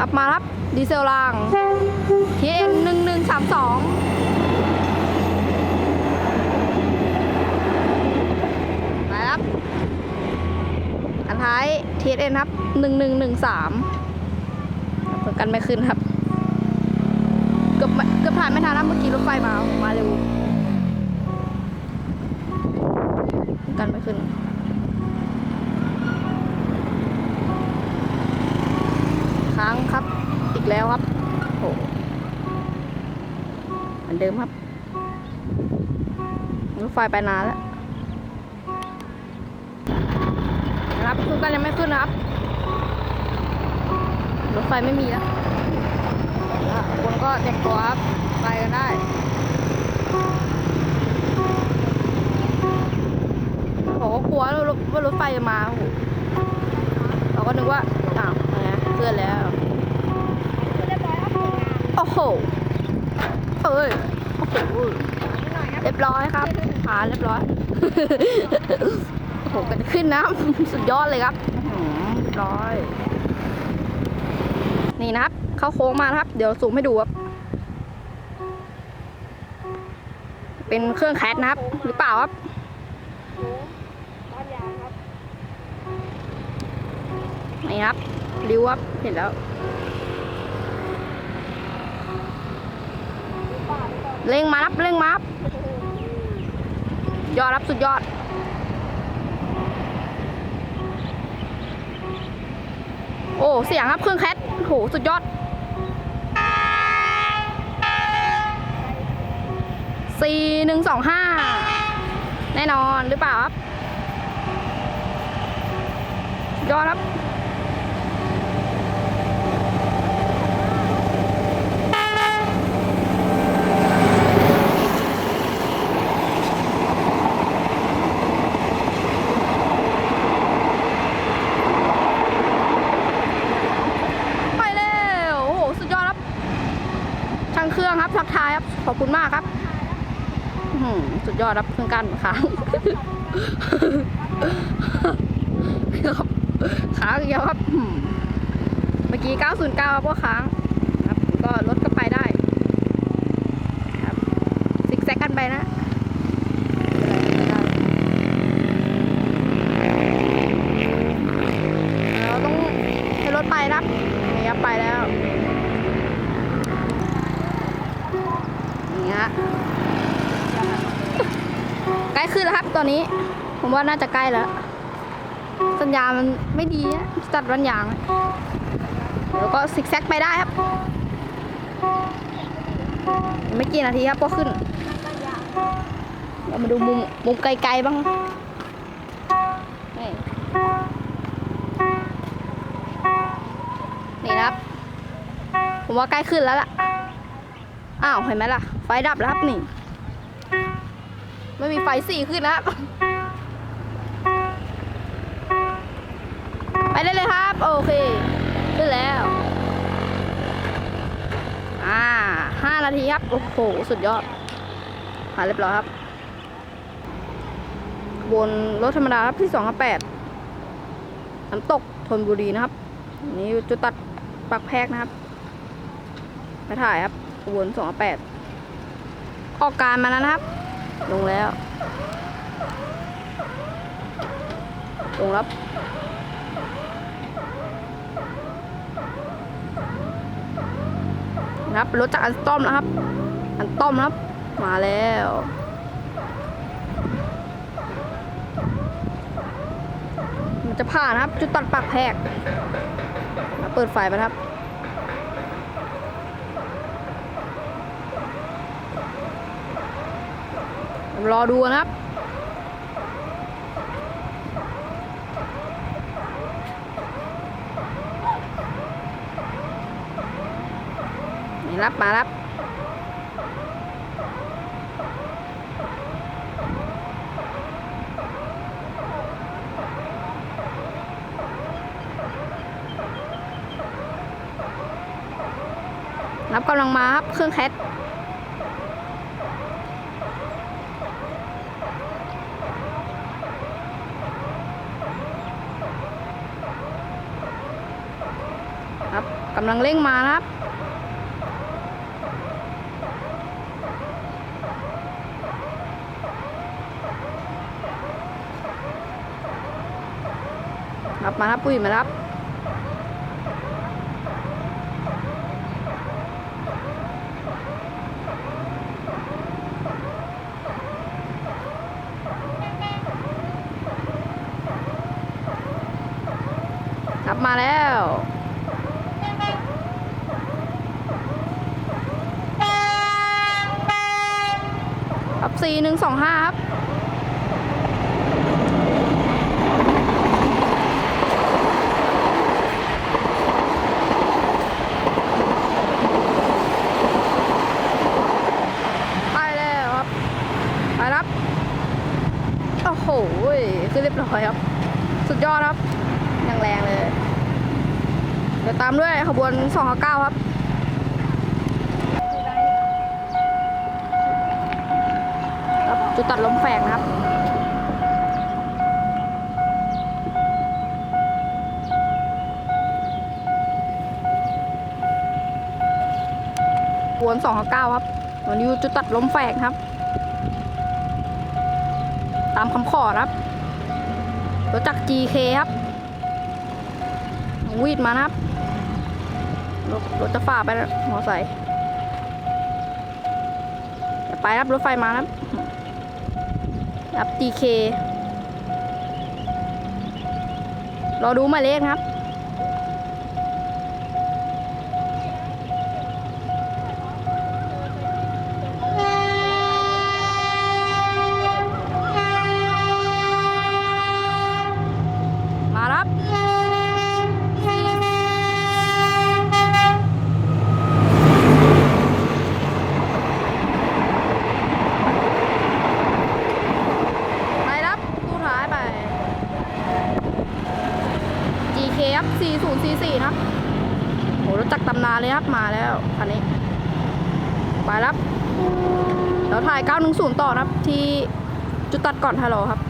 รับมาครับ ดีเซลราง TN หนึ่งหนึ่งสามสองไปครับ อันท้าย TN ครับหนึ่งหนึ่งหนึ่งสามเพื่อกันไม่ขึ้นครับ เกือบไม่เกือบผ่านไม่ทันนะเมื่อกี้รถไฟมา มาเร็ว กันไม่ขึ้น กแล้วครับโหเหมือนเดิมครับรถไฟไปนานแล้วนะครับคือกันยังไม่ขึ้นนะครับ รถไฟไม่มีแล้วคนก็เด็กตัวครับ ไปกันได้ผมก็กลัวว่ารถว่ารถไฟจะมาโอ้โหเราก็นึกว่าอ้าวนะเคลื่อนแล้ว โอ้โหเอ้ยโอ้โหหน่อยครับเรียบร้อยครับผ่านเรียบร้อยโอ้โหกันขึ้นนะสุดยอดเลยครับอื้อหือเรียบร้อย นี่นะครับ เข้าโค้งมานะครับ เดี๋ยวซูมให้ดูครับ เป็นเครื่องแคทนะครับ หรือเปล่าครับโอ้บ้านยางครับนี่ครับริ้วครับ เห็นแล้ว ป่าไปก่อน เร่งมารับเร่งมารับยอดรับสุดยอด โอ้เสียงครับเครื่องแคทโหสุดยอด สี่หนึ่งสองห้าแน่นอนหรือเปล่าครับ ยอดครับ ไปแล้วโอ้โห สุดยอดครับ ช่างเครื่องครับทักทายครับ ขอบคุณมากครับสุดยอดรับเครื่องกั้นค้างครับค้างเยอะครับ เมื่อกี้ 909ก็ค้างครับ ก็รถก็ไปได้ ครับซิกแซกกันไปนะเราต้องให้รถไปนะครับนี่ครับไปแล้ว นี่ฮะใก ล้ขึ้นแล้วครับตอนนี้ ผมว่าน่าจะใกล้แล้ว สัญญามันไม่ดีจัดวันยาง เดี๋ยวก็ซิกแซกไปได้ครับ ไม่กี่นาทีครับก็ขึ้น เรามาดูมุมมุมไกลๆบ้างนี่นี่นะครับ ผมว่าใกล้ขึ้นแล้วล่ะ อ้าว เห็นไหมล่ะ ไฟดับแล้วครับนี่ ไม่มีไฟสี่ขึ้นแล้ว ไปได้เลยครับ โอเค ขึ้นแล้ว อ่าห้านาทีครับ โอ้โห สุดยอดผ่าเรียบร้อยครับ บนรถธรรมดาครับที่สองแปดน้ำตกธนบุรีนะครับนนี้จุดตัดปักแพกนะครับ ไปถ่ายครับบนสองแปดออกการมาแล้วนะครับ ลงแล้วลงแล้วนะครับรถจากอันต้อมนะครับ อันต้อมนะครับ มาแล้วมันจะผ่านนะครับ จุดตัดปากแพกมาเปิดไฟไปครับ รอดูนะครับ นี่รับมารับรับกำลังมาครับ เครื่องแคท กำลังเร่งมานะครับ รับมาครับปุ้ยมาครับรับมาแล้ว ครับ สี่หนึ่งสองห้าครับไปแล้วครับไปครับโอ้โหคือเรียบร้อยครับ สุดยอดครับ อย่างแรงเลย เดี๋ยวตามด้วยขบวน299ครับครับ จุดตัดลมแฝกนะครับขบวน299ครับวันนี้จุดตัดลมแฝกครับ ตามคำขอครับรถจักร GK ครับวีดมานะครับรถรถจะฝ่าไปแล้วมอไซค์ไปครับรถไฟมานะครับ ครับ DK รอดูหมายเลขนะครับ มาครับ ไปครับตู้ท้ายไป f 4044นะโหรถจักรตำนานเลยครับมาแล้วคันนี้ ไปรับเราถ่าย 910 ต่อนะครับ ที่จุดตัดก่อนฮัลโหลครับ